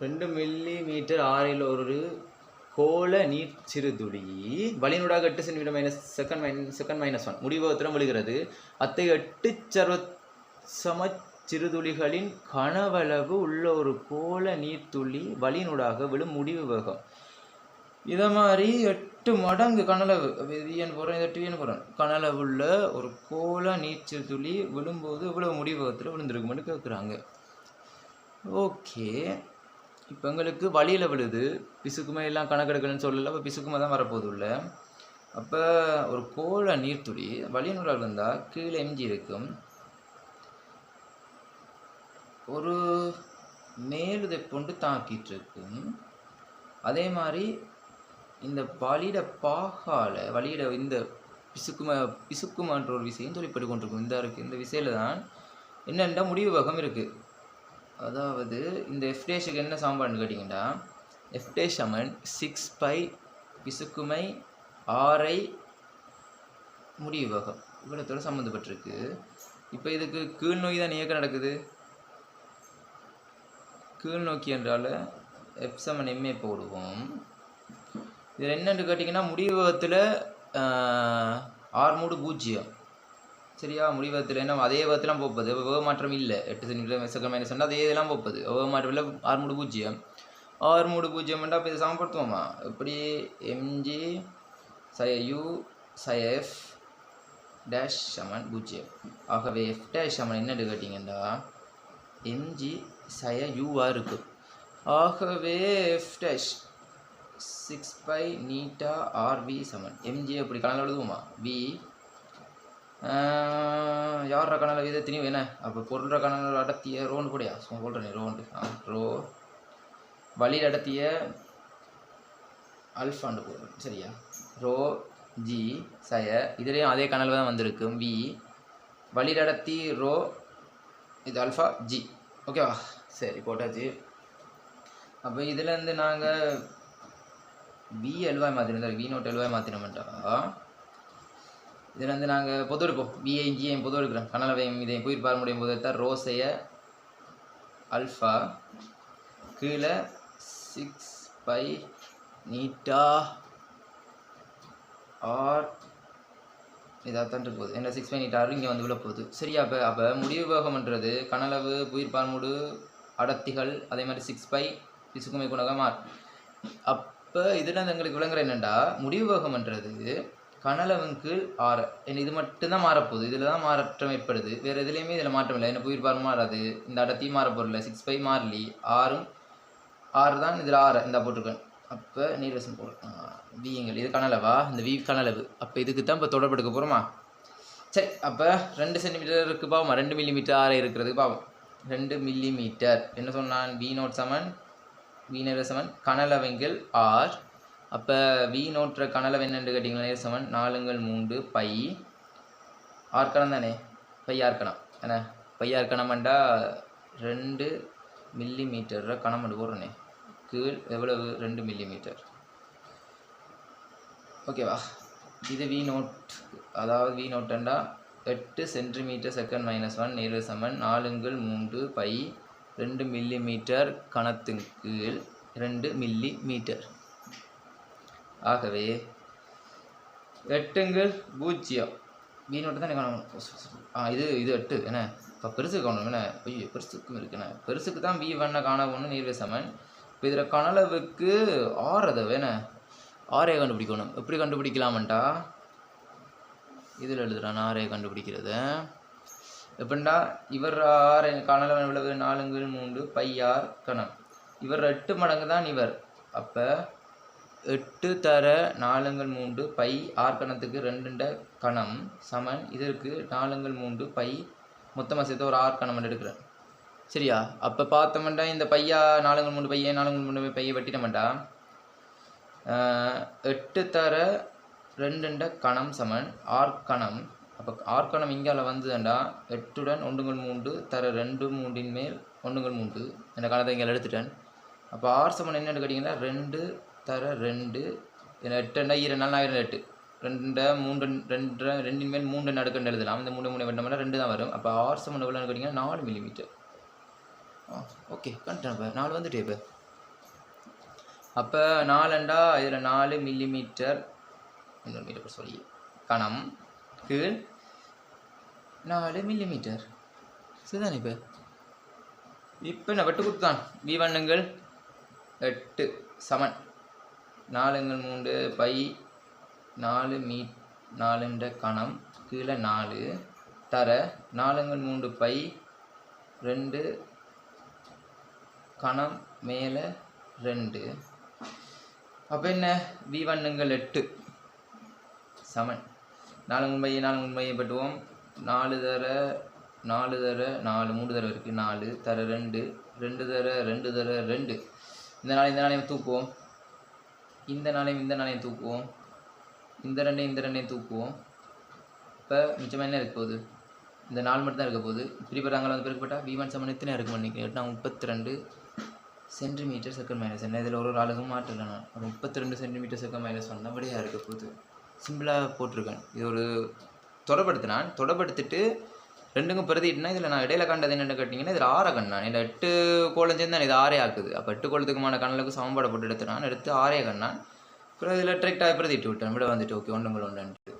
ரெண்டு milli metre ஆறில் ஒரு கோல நீர் சிறுதுளி. வழிநூடாக எட்டு சென்டிமீட்டர் மைனஸ் செகண்ட் மைன் செகண்ட் மைனஸ் ஒன் முடிவகத்திலும் விழுகிறது. அத்தை எட்டு சர்வ சம சிறுதுளிகளின் கனவளவு உள்ள ஒரு கோல நீர்த்துளி வழிநூடாக விழும் முடிவு வேகம். இதை மாதிரி எட்டு மடங்கு கனளவு விதியன் போகிறேன் இதை டிவியன் போகிறேன் கனளவு உள்ள ஒரு கோல நீச்சல் துளி விழும்போது இவ்வளோ முடிவகத்தில் விழுந்திருக்குமென்னு கேட்குறாங்க ஓகே. இப்போ எங்களுக்கு வழியில் விழுது. பிசுக்குமே எல்லாம் கணக்கெடுக்கலன்னு சொல்லல. அப்போ பிசுக்குமே தான் வரப்போகுது உள்ள. அப்போ ஒரு கோள நீர்த்துளி வழிநூறால் வந்தால் கீழே எம்ஜி இருக்கும். ஒரு மேலுதை கொண்டு தாக்கிட்டு இருக்கும். அதே மாதிரி இந்த வழியிட பாகால வழியிட இந்த பிசுக்கும பிசுக்குமன்ற ஒரு விஷயம் தொழிற்பட்டு கொண்டிருக்கும். இந்த இருக்குது இந்த விஷயில தான் என்னென்ன முடிவு வகம் இருக்குது அதாவது இந்த எஃப்டேஷுக்கு என்ன சாம்பாடுன்னு கேட்டிங்கன்னா எஃப்டே அம்மன் சிக்ஸ் பை பிசுக்குமை ஆரை முடிவு வகம் இவ்வளோத்தோட சம்மந்தப்பட்டிருக்கு இப்போ இதுக்கு கீழ் நோய் தான் இயக்கம் நடக்குது. கீழ் நோக்கி என்றால் எஃப் எம்ஏ போடுவோம். இதில் என்னென்னு கேட்டிங்கன்னா முடிவகத்தில் ஆறு மூடு பூஜ்ஜியம். சரியா? முடிவத்தில் என்ன அதே வகத்திலாம் போப்பது. வேக மாற்றம் இல்லை. எட்டு சென்டிமீட்டர் செகண்ட் மைனஸ் ரெண்டு அதே இதெல்லாம் போப்பது. வேக மாற்றம் இல்லை. ஆறு மூடு பூஜ்ஜியம். ஆறு மூடு பூஜ்ஜியம் அப்போ இதை சமப்படுத்துவோமா? எப்படி? எம்ஜி சய யூ சய எஃப் டேஷ் சமன் பூஜ்ஜியம். ஆகவே எஃப் டேஷ் சமன் என்னன்னு கேட்டிங்கன்னா எம்ஜி சய யூவாக இருக்குது ஆகவே F dash six pi eta R V சமன். எம்ஜி அப்படி கலந்து எழுதுவோமா? வி யார் கணக்கில் இது தெரியும் என்ன? அப்போ பொருள் கணக்கில் அடர்த்திய ரோன்னு கூடயா? சும்மா சொல்கிறேன் ரோண்டு. ஆ ரோ. வழியில் அடர்த்திய அல்ஃபாண்டு போடுறேன் சரியா? ரோ ஜி சய. இதுலேயும் அதே கணல் தான் வந்திருக்கு. வி. வழியில் அடர்த்தி ரோ இது அல்ஃபா ஜி. ஓகேவா சரி போட்டாச்சு. அப்போ இதுலேருந்து நாங்கள் வி எழுவாய் சார் வி நோட் எழுவாய் மாற்றினோம்ட்டா இதில் வந்து நாங்கள் பொது எடுப்போம் விஐ ஜிஐ பொது எடுக்கிறோம். கனலவையும் இதையும் போய் பார முடியும் போது எடுத்தால் ரோசைய அல்ஃபா கீழே சிக்ஸ் பை நீட்டா ஆர் இதாகத்தான் தண்டு போகுது. என்ன சிக்ஸ் பை நீட்டா இங்கே வந்து விழ போகுது. சரியா அப்போ அப்போ முடிவு வேகம்ன்றது கனளவு புயிர் பால்முடு அடர்த்திகள் அதே மாதிரி சிக்ஸ் பை பிசுக்குமை குணகமார் அப்போ இதில் எங்களுக்கு விளங்குற என்னென்னா முடிவு வேகம்ன்றது கனலவன் கீழ் ஆற. என்ன இது மட்டும்தான் மாறப்போகுது. இதில் தான் மாற்றம் ஏற்படுது. வேறு எதுலேயுமே இதில் மாற்றம் இல்லை. என்ன உயிர் மாறாது. இந்த அடத்தையும் மாற சிக்ஸ் பை மாறலி. ஆறும் ஆறு தான் இதில் ஆறு. இந்த போட்டிருக்கேன். அப்போ நீர்வசம் போடுறேன் விங்கள் இது கனலவா? இந்த வி கனலவு. அப்போ இதுக்கு தான் இப்போ தொடர்பெடுக்க போகிறோமா சரி அப்போ ரெண்டு சென்டிமீட்டருக்கு பாவமா? ரெண்டு மில்லி மீட்டர் ஆறு இருக்கிறதுக்கு பாவம். ரெண்டு மில்லி மீட்டர் என்ன சொன்னான்? வி நோட் செவன் வி நீரசமன் கனலவெங்கில் ஆர் அப்போ வி நோட்டுற கனலை என்னென்று கேட்டிங்கன்னா நேர செவன் நாலுங்கள் மூன்று. பை. ஆர்க்கணம் தானே? பையா இருக்கணும் என்ன? பையா ஆர்க்கணம்ண்டா ரெண்டு மில்லி மீட்டர் கணம் பண்ணி போடுறேனே. கீழ் எவ்வளவு? ரெண்டு மில்லி மீட்டர் ஓகேவா இது வி நோட். அதாவது வி நோட்டண்டா எட்டு சென்டிமீட்டர் செகண்ட் மைனஸ் ஒன் நேரு சமன். நாலுங்கள் மூன்று. பை. ரெண்டு மில்லி மீட்டர் கணத்தின் கீழ். ரெண்டு மில்லி மீட்டர் ஆகவே எட்டுங்கள் பூஜ்ஜியம். மீனோட்டு நோட்டு தான் காணணும் ஆ இது இது எட்டு. என்ன? இப்போ பெருசு காணணும். என்ன? ஐயோ பெருசுக்கும் இருக்குண்ணே பெருசுக்கு தான் வி வண்ண காண ஒன்று நீர்வே சமன். இப்போ இதில் கனளவுக்கு ஆறு அதை வேணே ஆரே கண்டுபிடிக்கணும். எப்படி கண்டுபிடிக்கலாமன்ட்டா இதில் எழுதுறான் ஆரே கண்டுபிடிக்கிறது. எப்படின்னா இவர் ஆறு கனலவன் எவ்வளவு? நாலுங்கள் மூன்று பையார் கணம் இவர் எட்டு மடங்கு தான் இவர். அப்போ எட்டு தர நாலுங்கள் மூன்று பை ஆர் கணத்துக்கு ரெண்டுண்ட கணம் சமன். இதற்கு நாலுங்கள் மூன்று பை மொத்தமாக சேர்த்து ஒரு ஆர் கணம் எடுக்கிறேன் சரியா? அப்போ பார்த்தோம்டா இந்த பையா நாலுங்கள் மூணு பையன் நாலுங்கள் மூணு பையை வெட்டிட்டோம்டா. எட்டு தர ரெண்டுண்ட கணம் சமன் ஆர் கணம் அப்போ ஆர் கணம் இங்கால வந்ததுண்டா எட்டுடன் ஒன்றுங்கள் மூன்று தர ரெண்டு மூன்றின் மேல் ஒன்றுங்கள் மூன்று இந்த கணத்தை இங்கே எடுத்துட்டேன். அப்போ ஆர் சமன் என்னென்னு கேட்டிங்கன்னா ரெண்டு தர ரெண்டு எட்டுண்டா ஈர நாள் ஆயிரம் எட்டு. ரெண்டை மூன்று ரெண்டு ரெண்டின் மேல் மூன்று நடுக்கண்டு எழுதலாம். இந்த மூணு மூணு வெட்டோம்னா ரெண்டு தான் வரும். அப்போ ஆர் சமன் எவ்வளோன்னு கேட்டிங்கன்னா நாலு மில்லிமீட்டர் ஆ ஓகே இப்போ நாலு வந்துட்டே இப்போ. அப்போ நாலண்டா இதில் நாலு மில்லிமீட்டர் இன்னொரு மீட்டர் சொல்லி கணம் கீழ் நாலு மில்லிமீட்டர் சரிதானே இப்போ? இப்போ நான் வெட்டு கொடுத்தான் வி வண்ணங்கள் எட்டு சமன். நாலுங்கள் மூன்று பை நாலு மீ நாலுன்ற கணம் கீழே நாலு தர நாலுங்கள் மூன்று பை ரெண்டு கணம் மேலே ரெண்டு. அப்போ என்ன? வி ஒன்னுங்கள் எட்டு. சமன். நாலு முன்பையை நாலு முன்பையை பட்டுவோம் நாலு தர நாலு தர நாலு. மூணு தர இருக்குது நாலு. தர ரெண்டு ரெண்டு தர ரெண்டு தர ரெண்டு. இந்த நாளை இந்த நாளையும் தூக்குவோம். இந்த நாளையும் இந்த நாளையும் தூக்குவோம். இந்த ரெண்டையும் இந்த ரெண்டையும் தூக்குவோம். இப்போ மிச்சமாக என்ன இருக்க போகுது? இந்த நாலு மட்டும் தான் இருக்க போகுது. பிரிப்பட்டாங்களா வந்து பிரிக்கப்பட்டா வி சமன் எத்தனை இருக்கும் நினைக்கிறேன் நான் முப்பத்தி ரெண்டு சென்டிமீட்டர் செகண்ட் மைனஸ் என்ன இதில் ஒரு ஒரு ஆளுக்கும் மாற்றல நான். ஒரு முப்பத்தி ரெண்டு சென்டிமீட்டர் செகண்ட் மைனஸ் வந்தால் அப்படியே இருக்க போகுது? சிம்பிளாக போட்டிருக்கேன். இது ஒரு தொடப்படுத்தினான் தொடப்படுத்திட்டு ரெண்டுக்கும் பிரதிட்டுனா இதில் நான் இடையில கண்டது என்னென்னு கேட்டிங்கன்னா இதில் ஆற கண்ணான் இல்லை எட்டு கோலம் சேர்ந்து இது ஆறே ஆக்குது. அப்போ எட்டு கோலத்துக்குமான கண்ணலுக்கு சமன்பாடு போட்டு எடுத்து நான் எடுத்து ஆறே கண்ணான். அப்புறம் இதில் டிரெக்டாக பிரதிட்டு விட்டேன். விட வந்துட்டு ஓகே ஒன்றுங்கள் ஒன்றுன்ட்டு.